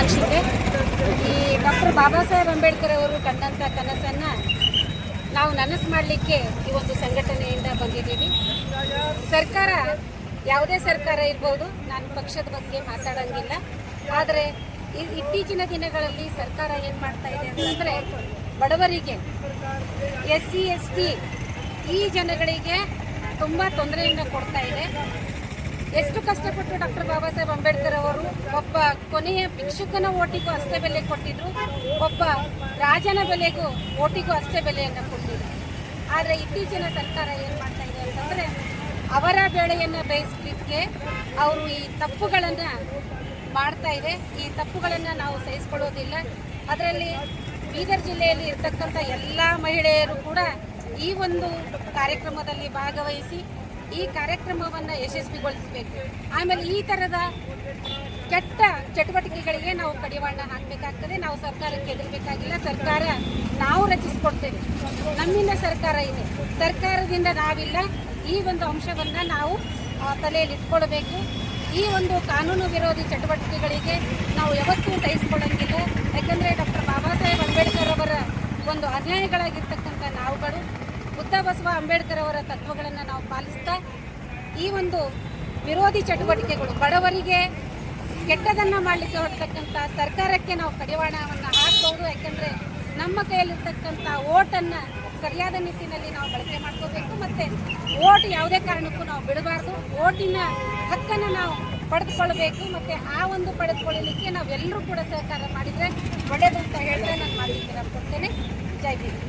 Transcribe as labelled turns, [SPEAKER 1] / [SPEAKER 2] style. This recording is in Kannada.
[SPEAKER 1] ಅನಿಸಿಕೆ ಈ ಡಾಕ್ಟರ್ ಬಾಬಾ ಸಾಹೇಬ್ ಅಂಬೇಡ್ಕರ್ ಅವರು ಕಂಡಂಥ ಕನಸನ್ನು ನಾವು ನನಸು ಮಾಡಲಿಕ್ಕೆ ಈ ಒಂದು ಸಂಘಟನೆಯಿಂದ ಬಂದಿದ್ದೀವಿ. ಸರ್ಕಾರ, ಯಾವುದೇ ಸರ್ಕಾರ ಇರ್ಬೋದು, ನಾನು ಪಕ್ಷದ ಬಗ್ಗೆ ಮಾತಾಡೋಂಗಿಲ್ಲ. ಆದರೆ ಇತ್ತೀಚಿನ ದಿನಗಳಲ್ಲಿ ಸರ್ಕಾರ ಏನು ಮಾಡ್ತಾ ಇದೆ ಅಂತಂದರೆ, ಬಡವರಿಗೆ ಎಸ್ ಸಿ ಎಸ್ ಟಿ ಈ ಜನಗಳಿಗೆ ತುಂಬ ತೊಂದರೆಯನ್ನು ಕೊಡ್ತಾ ಇದೆ. ಎಷ್ಟು ಕಷ್ಟಪಟ್ಟು ಡಾಕ್ಟರ್ ಬಾಬಾ ಸಾಹೇಬ್ ಅಂಬೇಡ್ಕರ್ ಅವರು ಒಬ್ಬ ಕೊನೆಯ ಭಿಕ್ಷುಕನ ಓಟಿಗೂ ಅಷ್ಟೇ ಬೆಲೆ ಕೊಟ್ಟಿದ್ರು, ಒಬ್ಬ ರಾಜನ ಬೆಲೆಗೂ ಓಟಿಗೂ ಅಷ್ಟೇ ಬೆಲೆಯನ್ನು ಕೊಟ್ಟಿದ್ರು. ಆದರೆ ಇತ್ತೀಚಿನ ಸರ್ಕಾರ ಏನು ಮಾಡ್ತಾ ಇದೆ ಅಂತಂದರೆ ಅವರ ಬೆಳೆಯನ್ನು ಬೇಯಿಸಲಿಕ್ಕೆ ಅವರು ಈ ತಪ್ಪುಗಳನ್ನು ಮಾಡ್ತಾ ಇದೆ. ಈ ತಪ್ಪುಗಳನ್ನು ನಾವು ಸಹಿಸ್ಕೊಳ್ಳೋದಿಲ್ಲ. ಅದರಲ್ಲಿ ಬೀದರ್ ಜಿಲ್ಲೆಯಲ್ಲಿ ಇರ್ತಕ್ಕಂಥ ಎಲ್ಲ ಮಹಿಳೆಯರು ಕೂಡ ಈ ಒಂದು ಕಾರ್ಯಕ್ರಮದಲ್ಲಿ ಭಾಗವಹಿಸಿ ಈ ಕಾರ್ಯಕ್ರಮವನ್ನು ಯಶಸ್ವಿಗೊಳಿಸಬೇಕು. ಆಮೇಲೆ ಈ ಥರದ ಕೆಟ್ಟ ಚಟುವಟಿಕೆಗಳಿಗೆ ನಾವು ಕಡಿವಾಣ ಹಾಕಬೇಕಾಗ್ತದೆ. ನಾವು ಸರ್ಕಾರಕ್ಕೆ ಎದುರಬೇಕಾಗಿಲ್ಲ ಸರ್ಕಾರ ನಾವು ರಚಿಸಿಕೊಡ್ತೇವೆ. ನಮ್ಮಿಂದ ಸರ್ಕಾರ ಇದೆ. ಸರ್ಕಾರದಿಂದ ನಾವಿಲ್ಲ. ಈ ಒಂದು ಅಂಶವನ್ನು ನಾವು ತಲೆಯಲ್ಲಿ ಇಟ್ಕೊಳ್ಬೇಕು. ಈ ಒಂದು ಕಾನೂನು ವಿರೋಧಿ ಚಟುವಟಿಕೆಗಳಿಗೆ ನಾವು ಯಾವತ್ತೂ ಸಹಿಸ್ಕೊಳ್ಳೋಂಗಿಲ್ಲ ಯಾಕಂದರೆ ಡಾಕ್ಟರ್ ಬಾಬಾ ಸಾಹೇಬ್ ಅಂಬೇಡ್ಕರ್ ಅವರ ಒಂದು ಅನ್ಯಾಯಗಳಾಗಿರ್ತಕ್ಕಂಥ ನಾವುಗಳು ಬುದ್ಧ ಬಸವ ಅಂಬೇಡ್ಕರ್ ಅವರ ತತ್ವಗಳನ್ನು ನಾವು ಪಾಲಿಸ್ತಾ ಈ ಒಂದು ವಿರೋಧಿ ಚಟುವಟಿಕೆಗಳು ಬಡವರಿಗೆ ಕೆಟ್ಟದನ್ನು ಮಾಡಲಿಕ್ಕೆ ಹೊರತಕ್ಕಂಥ ಸರ್ಕಾರಕ್ಕೆ ನಾವು ಕಡಿವಾಣವನ್ನು ಹಾಕ್ಬೋದು. ಯಾಕಂದರೆ ನಮ್ಮ ಕೈಯಲ್ಲಿರ್ತಕ್ಕಂಥ ಓಟನ್ನು ಸರಿಯಾದ ನಿಟ್ಟಿನಲ್ಲಿ ನಾವು ಬಳಕೆ ಮಾಡ್ಕೋಬೇಕು. ಮತ್ತು ಓಟ್ ಯಾವುದೇ ಕಾರಣಕ್ಕೂ ನಾವು ಬಿಡಬಾರ್ದು. ಓಟಿನ ಹಕ್ಕನ್ನು ನಾವು ಪಡೆದುಕೊಳ್ಬೇಕು. ಮತ್ತು ಆ ಒಂದು ಪಡೆದುಕೊಳ್ಳಲಿಕ್ಕೆ ನಾವೆಲ್ಲರೂ ಕೂಡ ಸಹಕಾರ ಮಾಡಿದರೆ ಅಂತ ಹೇಳ್ತಾ ನಾನು ಮಾಡಲಿಕ್ಕೆ ಕೊಡ್ತೇನೆ. ಜೈ ಭೀಮ್.